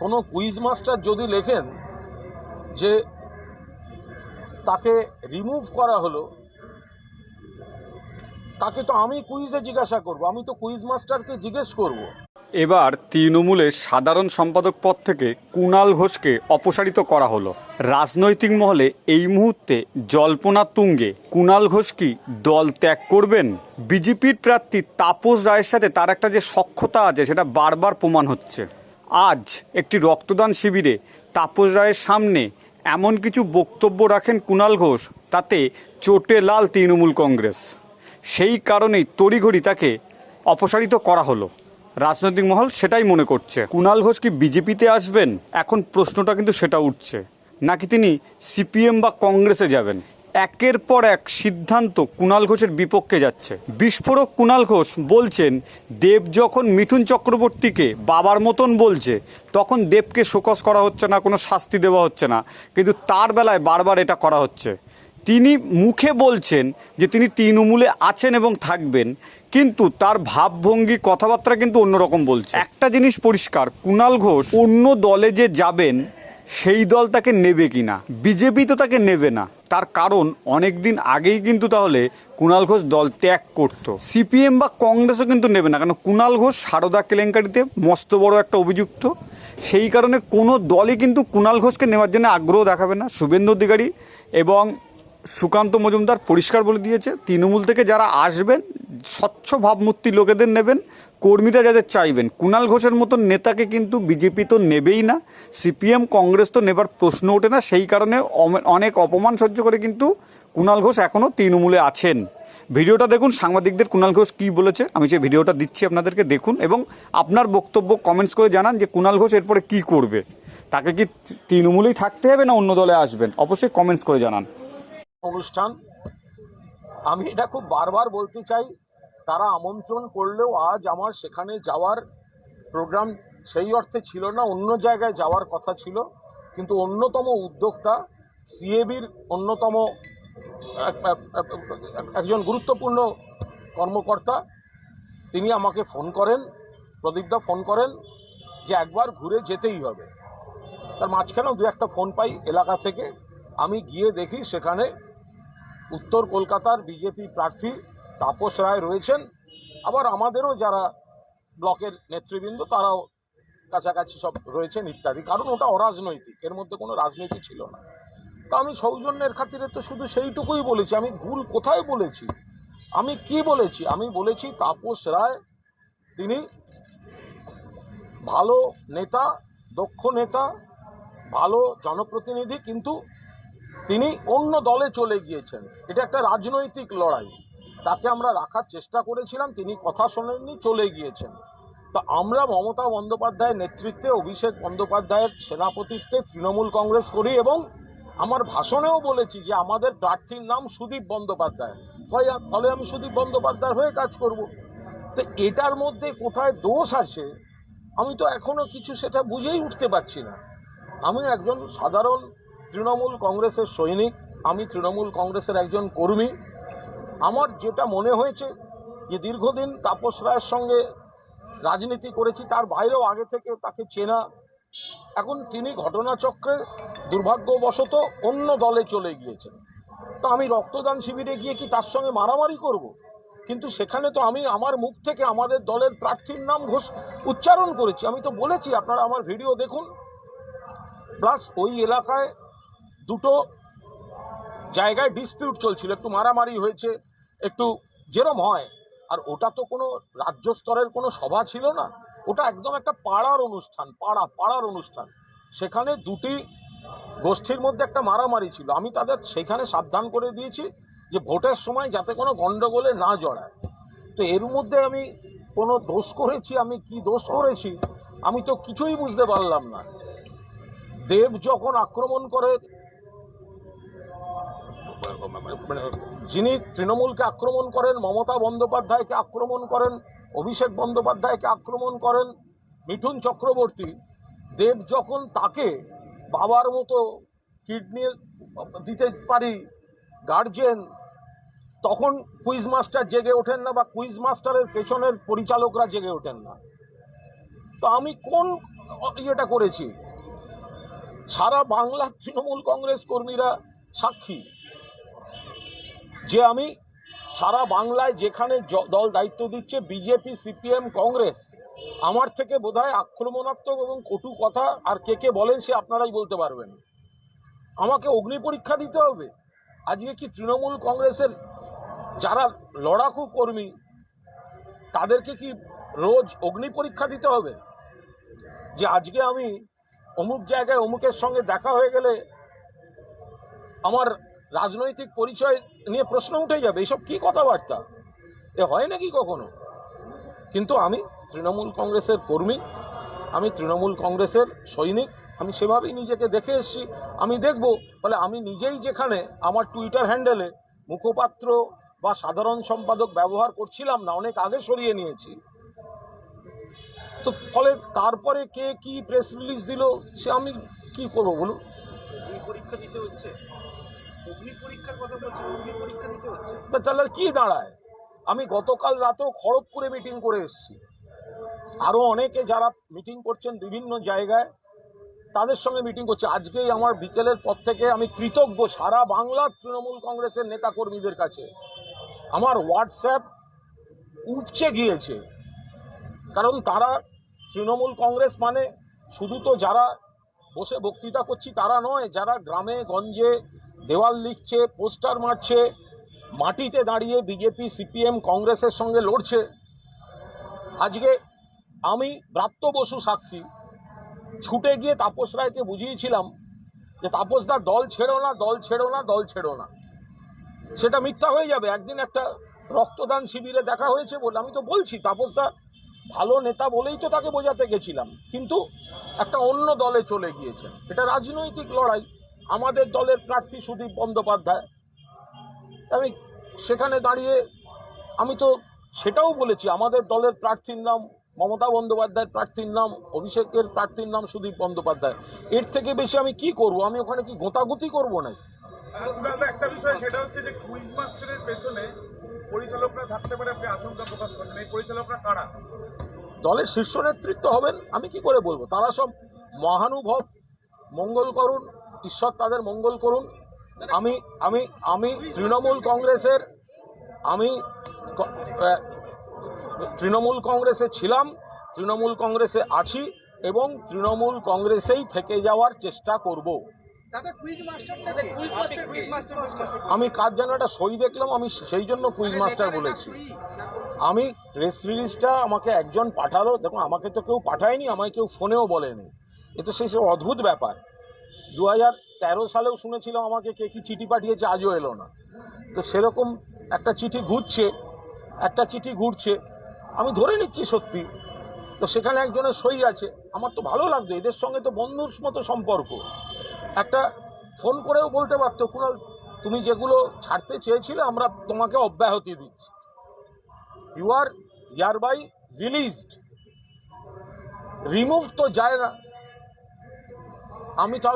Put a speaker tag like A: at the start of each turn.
A: কোনো quiz master যদি লেখেন যে তাকে রিমুভ করা হলো, তাকে তো আমি কুইজে জিজ্ঞাসা করব, আমি তো কুইজ মাস্টারকে জিজ্ঞেস করব।
B: এবার তৃণমূলের সাধারণ সম্পাদক পদ থেকে কুণাল ঘোষকে অপসারিত করা হলো। রাজনৈতিক মহলে এই মুহূর্তে জল্পনা তুঙ্গে, কুণাল ঘোষ কি দল ত্যাগ করবেন? বিজেপির প্রার্থী তাপস রায়ের সাথে তার একটা যে সক্ষতা আছে, সেটা বারবার প্রমাণ হচ্ছে। আজ একটি রক্তদান শিবিরে তাপস রায়ের সামনে এমন কিছু বক্তব্য রাখেন কুণাল ঘোষ, তাতে চোটে লাল তৃণমূল কংগ্রেস। সেই কারণেই তড়িঘড়ি তাকে অপসারিত করা হলো। রাজনৈতিক মহল সেটাই মনে করছে। কুণাল ঘোষ কি বিজেপিতে আসবেন? এখন প্রশ্নটা কিন্তু সেটা উঠছে। নাকি তিনি সিপিএম বা কংগ্রেসে যাবেন? একের পর এক সিদ্ধান্ত কুণাল ঘোষের বিপক্ষে যাচ্ছে। বিস্ফোরক কুণাল ঘোষ বলছেন, দেব যখন মিঠুন চক্রবর্তীকে বাবার মতন বলছে, তখন দেবকে শোকস করা হচ্ছে না, কোনো শাস্তি দেওয়া হচ্ছে না। কিন্তু তার বেলায় বারবার এটা করা হচ্ছে। তিনি মুখে বলছেন যে তিনি তৃণমূলে আছেন এবং থাকবেন, কিন্তু তার ভাবভঙ্গি কথাবার্তা কিন্তু অন্যরকম বলছে। একটা জিনিস পরিষ্কার, কুণাল ঘোষ অন্য দলে যে যাবেন সেই দল তাকে নেবে কিনা? বিজেপি তো তাকে নেবে না। তার কারণ অনেক দিন আগেই কিন্তু তাহলে কুণাল ঘোষ দল ত্যাগ করতো। সিপিএম বা কংগ্রেসও কিন্তু নেবে না, কারণ কুণাল ঘোষ সারদা কেলেঙ্কারিতে মস্ত বড় একটা অভিযুক্ত। সেই কারণে কোনো দলই কিন্তু কুণাল ঘোষকে নেওয়ার জন্য আগ্রহ দেখাবে না। শুভেন্দু অধিকারী এবং সুকান্ত মজুমদার পরিষ্কার বলে দিয়েছে, তৃণমূল থেকে যারা আসবেন স্বচ্ছ ভাবমূর্তি লোকেদের নেবেন, কর্মীরা যাদের চাইবেন। কুণাল ঘোষের মতন নেতাকে কিন্তু বিজেপি তো নেবেই না, সিপিএম, কংগ্রেস তো নেবার প্রশ্ন ওঠে না, সেই কারণে অনেক অপমান সহ্য করে কিন্তু কুণাল ঘোষ এখনও তৃণমূলে আছেন। ভিডিওটা দেখুন, সাংবাদিকদের কুণাল ঘোষ কী বলেছে, আমি সেই ভিডিওটা দিচ্ছি আপনাদেরকে দেখুন এবং আপনার বক্তব্য কমেন্টস করে জানান যে কুণাল ঘোষ এরপরে কী করবে। তাকে কি তৃণমূলেই থাকতে হবে না অন্য দলে আসবেন? অবশ্যই কমেন্টস করে জানান।
A: অনুষ্ঠান আমি এটা খুব বারবার বলতে চাই, তারা আমন্ত্রণ করলেও আজ আমার সেখানে যাওয়ার প্রোগ্রাম সেই অর্থে ছিল না, অন্য জায়গায় যাওয়ার কথা ছিল। কিন্তু অন্যতম উদ্যোক্তা, সিএবির অন্যতম এক- এক- এক- একজন গুরুত্বপূর্ণ কর্মকর্তা, তিনি আমাকে ফোন করেন প্রদীপদা ফোন করেন যে একবার ঘুরে যেতেই হবে। তার মাঝখানেও দু একটা ফোন পাই এলাকা থেকে। আমি গিয়ে দেখি সেখানে উত্তর কলকাতার বিজেপি প্রার্থী তাপস রায় রয়েছেন। আবার আমাদেরও যারা ব্লকের নেতৃবৃন্দ, তারাও কাছাকাছি সব রয়েছেন ইত্যাদি। কারণ ওটা অরাজনৈতিক, এর মধ্যে কোনো রাজনীতি ছিল না। তা আমি সৌজন্যের খাতিরে তো শুধু সেইটুকুই বলেছি। আমি ভুল কোথায় বলেছি? আমি কি বলেছি? আমি বলেছি তাপস রায়, তিনি ভালো নেতা, দক্ষ নেতা, ভালো জনপ্রতিনিধি, কিন্তু তিনি অন্য দলে চলে গিয়েছেন। এটা একটা রাজনৈতিক লড়াই। তাকে আমরা রাখার চেষ্টা করেছিলাম, তিনি কথা শোনেননি, চলে গিয়েছেন। তো আমরা মমতা বন্দ্যোপাধ্যায়ের নেতৃত্বে, অভিষেক বন্দ্যোপাধ্যায়ের সেনাপতিত্বে তৃণমূল কংগ্রেস করি এবং আমার ভাষণেও বলেছি যে আমাদের প্রার্থীর নাম সুদীপ বন্দ্যোপাধ্যায়। ফলে- আমি সুদীপ বন্দ্যোপাধ্যায়ের হয়ে কাজ করব। তো এটার মধ্যে কোথায় দোষ আছে, আমি তো এখনও কিছু সেটা বুঝেই উঠতে পারছি না। আমি একজন সাধারণ তৃণমূল কংগ্রেসের সৈনিক, আমি তৃণমূল কংগ্রেসের একজন কর্মী। আমার যেটা মনে হয়েছে যে দীর্ঘদিন তাপস রায়ের সঙ্গে রাজনীতি করেছি, তার বাইরেও আগে থেকে তাকে চেনা। এখন তিনি ঘটনাচক্রে দুর্ভাগ্যবশত অন্য দলে চলে গিয়েছেন। তো আমি রক্তদান শিবিরে গিয়ে কি তার সঙ্গে মারামারি করব। কিন্তু সেখানে তো আমি আমার মুখ থেকে আমাদের দলের প্রার্থীর নাম ঘোষ উচ্চারণ করেছি। আমি তো বলেছি, আপনারা আমার ভিডিও দেখুন। প্লাস ওই এলাকায় দুটো জায়গায় ডিসপিউট চলছিল, একটু মারামারি হয়েছে, একটু যেরম হয়। আর ওটা তো কোনো রাজ্য স্তরের কোনো সভা ছিল না। ওটা একদম একটা পাড়ার অনুষ্ঠান, পাড়া, পাড়ার অনুষ্ঠান। সেখানে দুটি গোষ্ঠীর মধ্যে একটা মারামারি ছিল। আমি তাদের সেখানে সাবধান করে দিয়েছি যে ভোটের সময় যাতে কোনো গণ্ডগোলে না জড়ায়। তো এর মধ্যে আমি কোনো দোষ করেছি, আমি কি দোষ করেছি, আমি তো কিছুই বুঝতে পারলাম না। দেব যখন আক্রমণ করে যিনি তৃণমূলকে আক্রমণ করেন, মমতা বন্দ্যোপাধ্যায়কে আক্রমণ করেন, অভিষেক বন্দ্যোপাধ্যায়কে আক্রমণ করেন, মিঠুন চক্রবর্তী, দেব যখন তাকে বাবার মতো কিডনি দিতে পারি গার্জেন তখন কুইজ মাস্টার জেগে ওঠেন না বা কুইজ মাস্টারের পেছনের পরিচালকরা জেগে ওঠেন না। তো আমি কোন ইয়েটা করেছি? সারা বাংলার তৃণমূল কংগ্রেস কর্মীরা সাক্ষী। যে আমি সারা বাংলায় যেখানে দল দায়িত্ব দিচ্ছে, বিজেপি, সিপিএম, কংগ্রেস, আমার থেকে বোধহয় আক্রমণাত্মক এবং কটু কথা আর কে কে বলেন সে আপনারাই বলতে পারবেন। আমাকে অগ্নি পরীক্ষা দিতে হবে? আজকে কি তৃণমূল কংগ্রেসের যারা লড়াকু কর্মী, তাদেরকে কি রোজ অগ্নি পরীক্ষা দিতে হবে? যে আজকে আমি অমুক জায়গায় অমুকের সঙ্গে দেখা হয়ে গেলে আমার রাজনৈতিক পরিচয় নিয়ে প্রশ্ন উঠে যাবে। এসব কি কথাবার্তা? এ হয় নাকি কখনো? কিন্তু আমি তৃণমূল কংগ্রেসের কর্মী, আমি তৃণমূল কংগ্রেসের সৈনিক, আমি সেভাবেই নিজেকে দেখে এসেছি। আমি দেখব, ফলে আমি নিজেই যেখানে আমার টুইটার হ্যান্ডেলে মুখপাত্র বা সাধারণ সম্পাদক ব্যবহার করছিলাম না, অনেক আগে সরিয়ে নিয়েছি। তো ফলে তারপরে কে কি প্রেস রিলিজ দিল, সে আমি কি করব বলুন?
C: পরীক্ষা দিতে হচ্ছে।
A: তা তাহলে কি দাঁড়ায়? আমি গতকাল রাতেও খড়গপুরে মিটিং করে এসেছি। আরও অনেকে যারা মিটিং করছেন বিভিন্ন জায়গায়, তাদের সঙ্গে মিটিং করছে। আজকেই আমার বিকেলের পর থেকে আমি কৃতজ্ঞ সারা বাংলার তৃণমূল কংগ্রেসের নেতাকর্মীদের কাছে। আমার হোয়াটসঅ্যাপ উপচে গিয়েছে। কারণ তারা তৃণমূল কংগ্রেস মানে শুধু তো যারা বসে বক্তৃতা করছি তারা নয়, যারা গ্রামে, গঞ্জে দেওয়াল লিখছে, পোস্টার মারছে, মাটিতে দাঁড়িয়ে বিজেপি, সিপিএম, কংগ্রেসের সঙ্গে লড়ছে। আজকে আমি ব্রাত্য বসু সাক্ষী। ছুটে গিয়ে তাপস রায়কে বুঝিয়েছিলাম যে তাপসদা দল ছেড়ো না, দল ছেড়ো না, দল ছেড়ো না। সেটা মিথ্যা হয়ে যাবে। একদিন একটা রক্তদান শিবিরে দেখা হয়েছে বলে আমি তো বলছি তাপসদা ভালো নেতা বলেই তো তাকে বোঝাতে গেছিলাম। কিন্তু একটা অন্য দলে চলে গিয়েছে এটা রাজনৈতিক লড়াই। আমাদের দলের প্রার্থী সুদীপ বন্দ্যোপাধ্যায়। আমি সেখানে দাঁড়িয়ে আমি তো সেটাও বলেছি আমাদের দলের প্রার্থীর নাম মমতা বন্দ্যোপাধ্যায়ের প্রার্থীর নাম অভিষেকের প্রার্থীর নাম সুদীপ বন্দ্যোপাধ্যায়। এর থেকে বেশি আমি কি করব? আমি ওখানে কি গোতাগুতি করব না
C: একটা বিষয় সেটা হচ্ছে যে কুইজ মাস্টারের পেছনে পরিচালকরা থাকতে পারে আপনি আশঙ্কা প্রকাশ করছেন। এই পরিচালকরা কারা?
A: দলের শীর্ষ নেতৃত্ব হবেন আমি কি করে বলব? তারা সব মহানুভব মঙ্গল করুন ঈশ্বর তাদের মঙ্গল করুন। আমি আমি আমি তৃণমূল কংগ্রেসের আমি তৃণমূল কংগ্রেসে ছিলাম তৃণমূল কংগ্রেসে আছি এবং তৃণমূল কংগ্রেসেই থেকে যাওয়ার চেষ্টা করব।
C: দাদা quiz মাস্টারটা quiz master quiz master quiz master
A: আমি কার যেন একটা সই দেখলাম আমি সেই জন্য কুইজ মাস্টার বলেছি। আমি প্রেস রিলিজটা আমাকে একজন পাঠালো। দেখুন আমাকে তো কেউ পাঠায়নি আমায় কেউ ফোনেও বলেনি। এ তো সেই সব অদ্ভুত ব্যাপার। দু হাজার তেরো সালেও শুনেছিলাম আমাকে কে কি চিঠি পাঠিয়েছে, আজও এলো না। তো সেরকম একটা চিঠি ঘুরছে, একটা চিঠি ঘুরছে, আমি ধরে নিচ্ছি সত্যি। তো সেখানে একজনের সই আছে, আমার তো ভালো লাগতো এদের সঙ্গে তো বন্ধুর মতো সম্পর্ক। একটা ফোন করেও বলতে পারতো কুণাল তুমি যেগুলো ছাড়তে চেয়েছিলে, আমরা তোমাকে অব্যাহতি দিচ্ছি। You are hereby released remove তো যায় না। আমি তাহলে